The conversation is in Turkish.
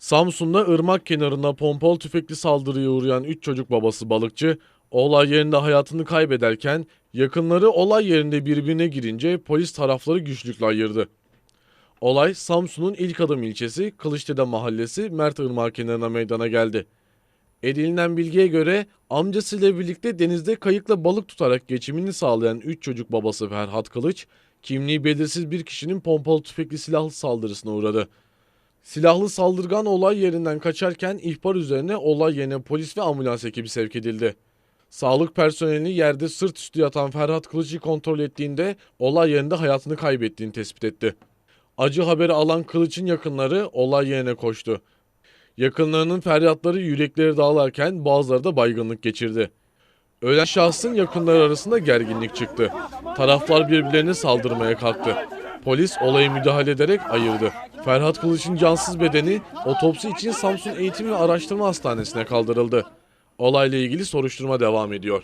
Samsun'da ırmak kenarında pompalı tüfekli saldırıya uğrayan 3 çocuk babası balıkçı, olay yerinde hayatını kaybederken yakınları olay yerinde birbirine girince polis tarafları güçlükle ayırdı. Olay Samsun'un ilk adım ilçesi Kılıçdede mahallesi Mert Irmak kenarına meydana geldi. Edinilen bilgiye göre amcasıyla birlikte denizde kayıkla balık tutarak geçimini sağlayan 3 çocuk babası Ferhat Kılıç, kimliği belirsiz bir kişinin pompalı tüfekli silahlı saldırısına uğradı. Silahlı saldırgan olay yerinden kaçarken ihbar üzerine olay yerine polis ve ambulans ekibi sevk edildi. Sağlık personeli yerde sırt üstü yatan Ferhat Kılıç'ı kontrol ettiğinde olay yerinde hayatını kaybettiğini tespit etti. Acı haberi alan Kılıç'ın yakınları olay yerine koştu. Yakınlarının feryatları yürekleri dağılarken bazıları da baygınlık geçirdi. Ölen şahsın yakınları arasında gerginlik çıktı. Taraflar birbirlerine saldırmaya kalktı. Polis olaya müdahale ederek ayırdı. Ferhat Kılıç'ın cansız bedeni otopsi için Samsun Eğitim ve Araştırma Hastanesi'ne kaldırıldı. Olayla ilgili soruşturma devam ediyor.